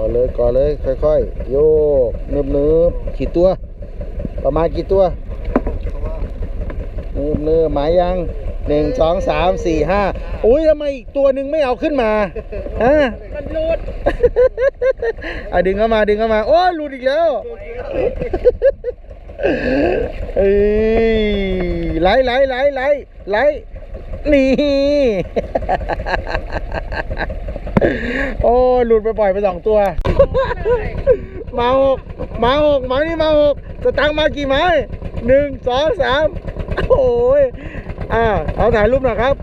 ก่อนเลยก่อนเลยค่อยๆ โยกเนิบเนิบๆกี่ตัว ประมาณกี่ตัวเนิบเนิบๆหมายยังหนึ่งสองสามสี่ห้าอุ้ยทำไมอีกตัวหนึ่งไม่เอาขึ้นมาฮะมันหลุดอะดึงเข้ามาดึงเข้ามาโอ้ยหลุดอีกแล้วเอ้ยไหลไหลไหลไหลไหลนี่ โอ้ยหลุดไปปล่อยไปสองตัว มาหกมาหกมานี่มาหกสตังค์มากี่ไม้หนึ่งสองสามโอ้ยอ่าเอาถ่ายรูปหน่อยครับ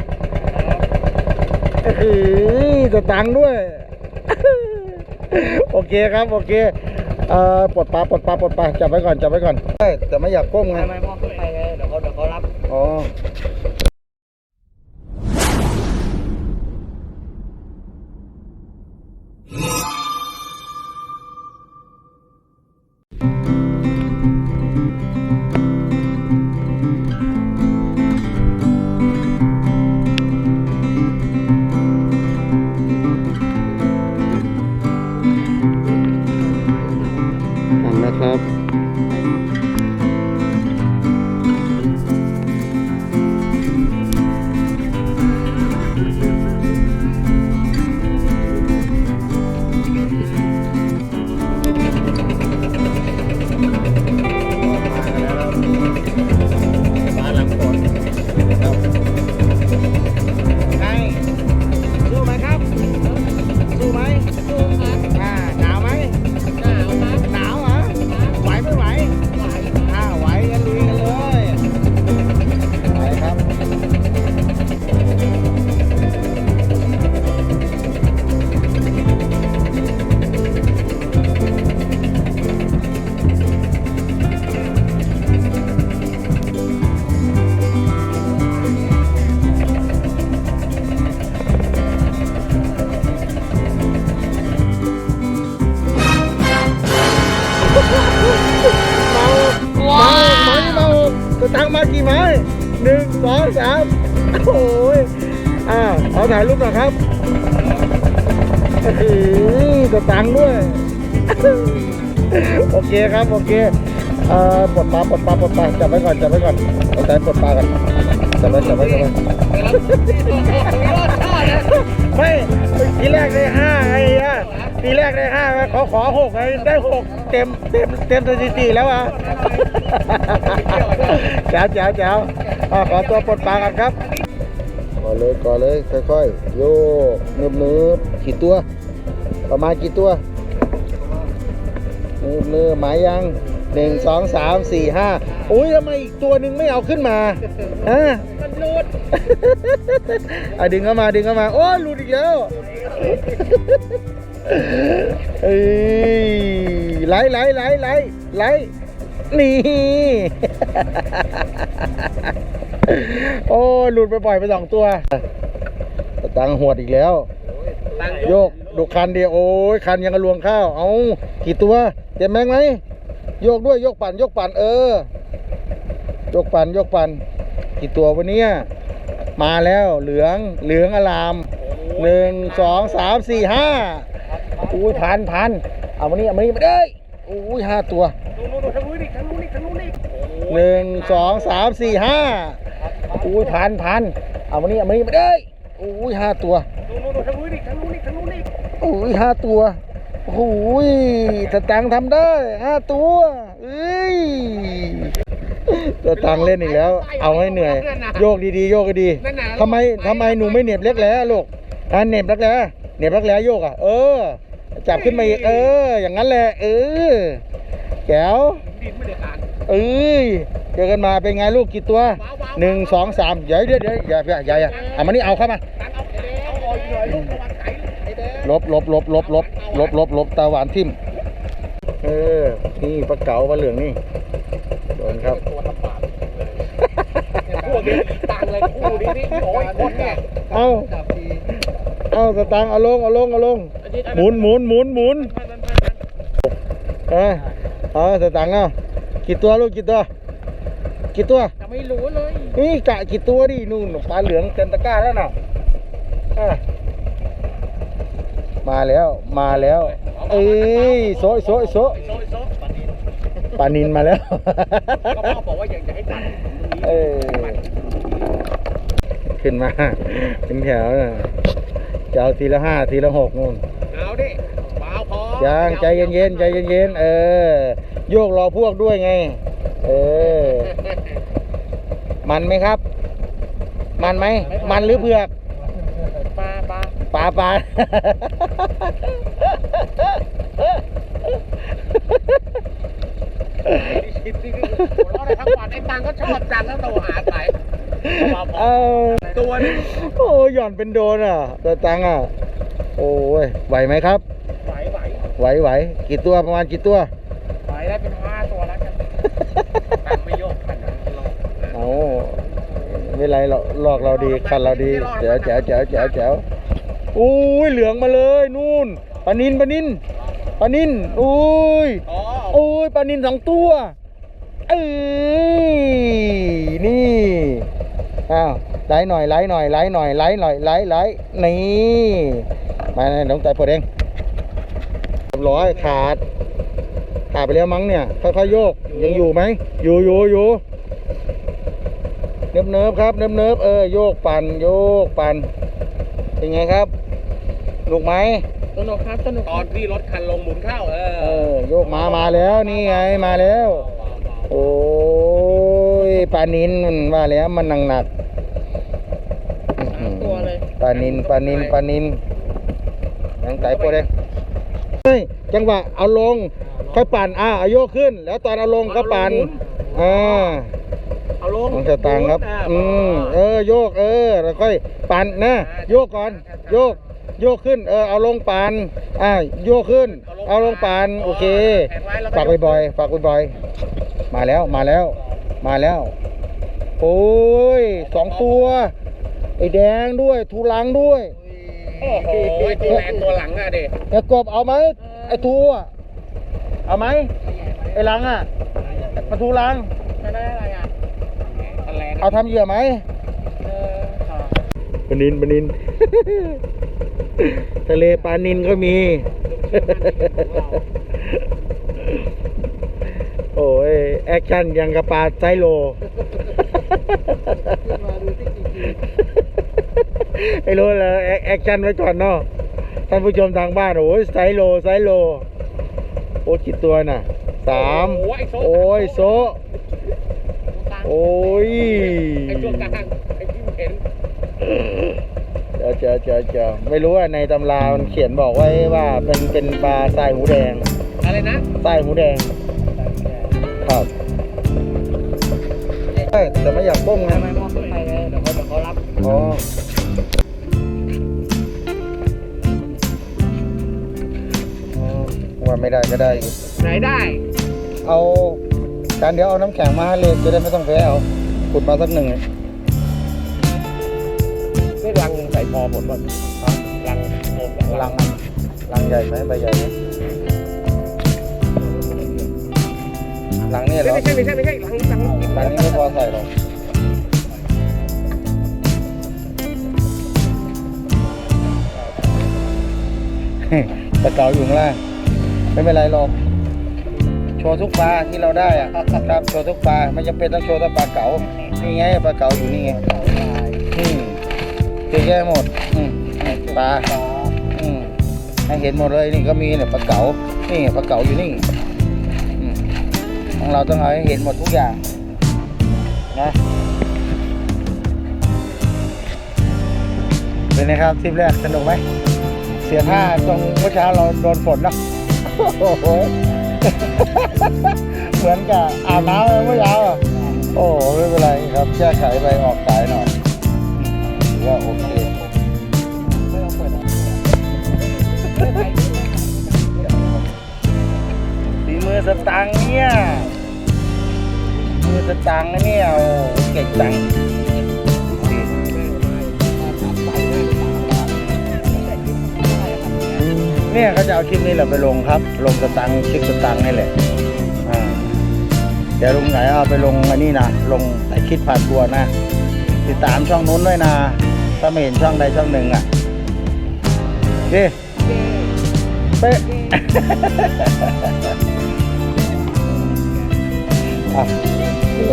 เอ้ยสตังค์ด้วย โอเคครับ โอเคเอ่อปลดปลาปลดปลาปลดปลาจับไว้ก่อนจับไว้ก่อนใช่แต่ไม่อยากก้มไงไม่ไม่มองขึ้นไปไงเดี๋ยวเขาเดี๋ยวเขารับอ๋อ หนึ่งสองสามโอ้ยอ่าเอาถ่ายรูปหน่อยครับเอ้ยสตังด้วย โอเคครับ โอเคเอ่อปลดปลาปลดปลาปลดปลาจับไว้ก่อนจับไว้ก่อนเอาใจปลดปลากันจับไว้จับไว้จับไว้ไม่ทีแรกได้ห้าไอ้ะทีแรกได้ห้าขอขอหกไอ้ได้หกเต็มเต็มเต็มสถิติแล้วอะ แจ๋วแจ๋วแจ๋วอะขอตัวปลดปลากันครับก่อนเลยก่อนเลยค่อยๆโยกเนิบเนิบๆกี่ตัว ประมาณกี่ตัวเนิบเนิบๆหมายยังหนึ่งสองสามสี่ห้าอุ้ยทำไมอีกตัวหนึ่งไม่เอาขึ้นมาฮะมันหลุดอะดึงเข้ามาดึงเข้ามาโอ้ยหลุดอีกแล้วเอ้ยไหลไหลไหลไหลไหล นี่ โอ้หลุดไปปล่อยไปสองตัว ตังหวดอีกแล้ว โยกดูคันเดียวโอ้ยคันยังกระลวงข้าว เอากี่ตัวเจ็บแมงไหมโยกด้วยโยกปั่นโยกปั่นเออ โยกปั่นโยกปั่นกี่ตัววันนี้มาแล้วเหลืองเหลืองอลามหนึ่งสองสามสี่ห้าอุ้ยพันพันเอาวันนี้เอาวันนี้มาเด้ย อุ้ยห้าตัวดูดูดูทางนู้นอีกทางนู้นอีกทางนู้นอีกหนึ่งสองสามสี่ห้าอุ้ยพันพันเอาวันนี้เอาวันนี้มาเด้ยอุ้ยห้าตัวดูดูดูทางนู้นอีกทางนู้นอีกทางนู้นอีกโอ้ยห้าตัวโอ้ยสตังค์ทำได้ห้าตัวเอ้ยสตังค์เล่นอีกแล้ว เอาให้เหนื่อย โยกดีๆโยกดีๆทำไมทำไมหนูไม่เหน็บเล็กแล้ลูกอะเหน็บเล็กแล้เหน็บเล็กแล้โยกอะเออ จับขึ้นมาอีกเออ อย่างนั้นแหละเออแก้วดินไม่ได้การเอ้ยเจอกันมาเป็นไงลูกกี่ตัวหนึ่งสองสามเดี๋ยวเดี๋ยวเดี๋ยวอย่าอย่าอย่าอย่าเอามานี่เอาเข้ามาการเอาไอ้แดงเอาออกหน่อยลูกระวังไก่ไอ้แดงลบลบลบลบลบลบลบลบตาหวานทิ่มเออนี่ปลาเก๋าปลาเหลืองนี่โดนครับตัวลำบากคู่นี้ตังเลยคู่นี้นี่โอ้ยคนเนี่ยเอาเอาสตางค์เอาลงเอาลงเอาลง หมุนหมุนหมุนหมุนเออเอาสตางค์เอากี่ตัวลูกกี่ตัวกี่ตัวจะไม่รู้เลยนี่กะกี่ตัวดินู่นปลาเหลืองเต็มตะกร้าแล้วน่ะอะมาแล้วมาแล้วเอ้ยโซะโซะโซะโซ่โซ่ปลานินมาแล้วก็พ่อบอกว่าอยากจะให้ตัดเออขึ้นมาเป็นแถวน่ะจะเอาทีละห้าทีละหกนู่น เอาดิเปล่าพอ ยังใจเย็นๆใจเย็นๆเออ โยกรอพวกด้วยไง เออ มันไหมครับ มันไหม มันหรือเผือกปลาปลาปลาปลาคิดที่หัวเราะได้ทั้งวันไอ้ตังก็ชอบจังแล้วโทรหาใครเปล่าพอเอาตัวนึงโอ้หย่อนเป็นโดนอะตัวตังอะ โอ้ยไหวไหมครับ ไหวไหวไหวไหวกี่ตัวประมาณกี่ตัวไหวได้เป็นห้าตัวแล้วกันตังไม่โยกขันนั้นหรอกเอาไม่เป็นไรหรอกหลอกเราดีคันเราดีแจ๋วแจ๋วแจ๋วแจ๋วแจ๋วอุ้ยเหลืองมาเลยนู่นปลานินปลานินปลานินอุ้ยอ๋อโอ้ยปลานินสองตัวเอ้ยนี่อ้าวไล่หน่อยไล่หน่อยไล่หน่อยไล่หน่อยไล่ไล่นี่มาน้องใจปวดเอง เรียบร้อยขาด ขาดไปแล้วมั้งเนี่ย ค่อยๆโยก ยังอยู่ไหม อยู่อยู่อยู่เนิบเนิบๆครับ เนิบเนิบๆเออ โยกปั่น โยกปั่น เป็นไงครับ ลูกไหมสนุกครับสนุกตอนที่รถคันลงหมุนเข้า เอเอออ โยกมา มาแล้ว นี่ไง มาแล้ว โอ้ย ปลานินมันว่าแล้ว มันหนักหนักๆอื้อหือตัวเลย ปลานิน ปลานิน ปลานินยังไก่โปรเลยเฮ้ย จังหวะเอาลงค่อยปั่นอ่าเอาโยกขึ้น แล้วตอนเอาลงก็ปั่นอ่าเอาลงต้องสตางค์ครับ อืมเออโยกเออแล้วค่อยปั่นนะโยกก่อน โยก โยกขึ้น เออเอาลงปั่นอ่าโยกขึ้น เอาลงปั่นโอเคฝากบ่อยๆฝากบ่อยๆมาแล้วมาแล้ว มาแล้ว โอ้ยสองตัวไอ้แดงด้วยทูลังด้วย โอ้โหตัวแรงตัวหลังอะเด็ไอ้กบเอาไหมไอ้ทูอะเอาไหมไอ้ลังอะมาทูลังจะได้อะไรอะทะเลเอาทำเหยื่อไหมเออปลานินปลานิน ทะเลปลานินก็มี โอ้ย แอคชั่นยังกระปลาไซโล ไม่รู้เลยแอคแอคชั่นไว้ก่อนเนาะท่านผู้ชมทางบ้านโอ้ยไซโลไซโล โอ้กี่ตัวน่ะสามโอ้ยโซะโอ้ยไอ้ช่วงกลางไอ้ที่เห็นเจอเจอเจอเจอไม่รู้ว่าในตำรามันเขียนบอกไว้ว่าเป็นเป็นปลาทรายหูแดง อะไรนะทรายหูแดงครับเอ้ยแต่ไม่อยากป้มไงทำไมมองขึ้นไปเลยเดี๋ยวเขาเดี๋ยวเขารับอ๋ออ๋ ไม่ได้ก็ได้อยู่ไหนได้ เอาการเดี๋ยวเอาน้ำแข็งมาให้เลยจะได้ไม่ต้องแพ้เอาขุดมาสักหนึ่งนี่รังใส่พอผลหมดรังโอมลังลังใหญ่ไหมใบใหญ่ไหมลังเนี่ยเหรอไม่ใช่ไม่ใช่ไม่ใช่รังรังลังนี้ไม่พอใส่หรอกปลาเก๋าอยู่ข้างล่าง ไม่เป็นไรหรอกโชว์ทุกปลาที่เราได้อะครับโชว์ทุกปลาไม่จำเป็นต้องโชว์แต่ปลาเก๋านี่ไงปลาเก๋าอยู่นี่ไงอืมเยอะแยะหมดอืมปลาอืมให้เห็นหมดเลยนี่ก็มีเนี่ยปลาเก๋านี่ปลาเก๋าอยู่นี่อืมของเราต้องเอาให้เห็นหมดทุกอย่างนะเป็นไงครับทริปแรกสนุกไหมเสียท่าตรงเมื่อเช้าเราโดนฝนเนอะ โอ้โหเหมือนกับอาบน้ำเมื่อเช้าอะโอ้ไม่เป็นไรครับแก้ไขไปออกสายหน่อยถือว่าโอเคฝีมือสตังเนี่ยมือสตังนะเนี่ยโอ้เก่งจัง เนี่ยเขาจะเอาคลิปนี้แหละไปลงครับ ลงสตังค์คลิปสตังค์นี่แหละอ่าเดี๋ยวลุงไหนเอาไปลงอันนี้นะลงไอคิดผ่านตัวนะ ติดตามช่องนู้นด้วยนะถ้าไม่เห็นช่องใดช่องหนึ่งอะโอเคเป๊ะอะนี่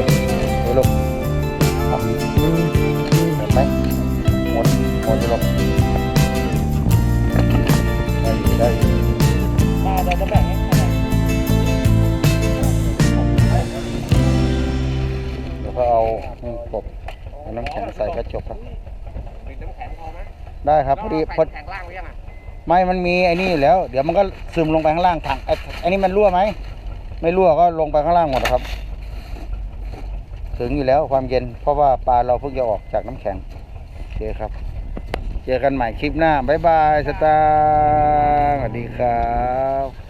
นี่ลูกอะเห็นไหมหมดหมดอยู่ลูก ไหมได้ครับพอดีพอแข็งล่างหรือยังอะไม่มันมีไอ้นี่อยู่แล้ว เดี๋ยวมันก็ซึมลงไปข้างล่างถังไอ้ไอ้นี่มันรั่วไหมไม่รั่วก็ลงไปข้างล่างหมดนะครับ ถึงอยู่แล้วความเย็น เพราะว่าปลาเราเพิ่งจะออกจากน้ำแข็งโอเคครับ เจอกันใหม่คลิปหน้าบ๊ายบายสตางค์สวัสดีครับ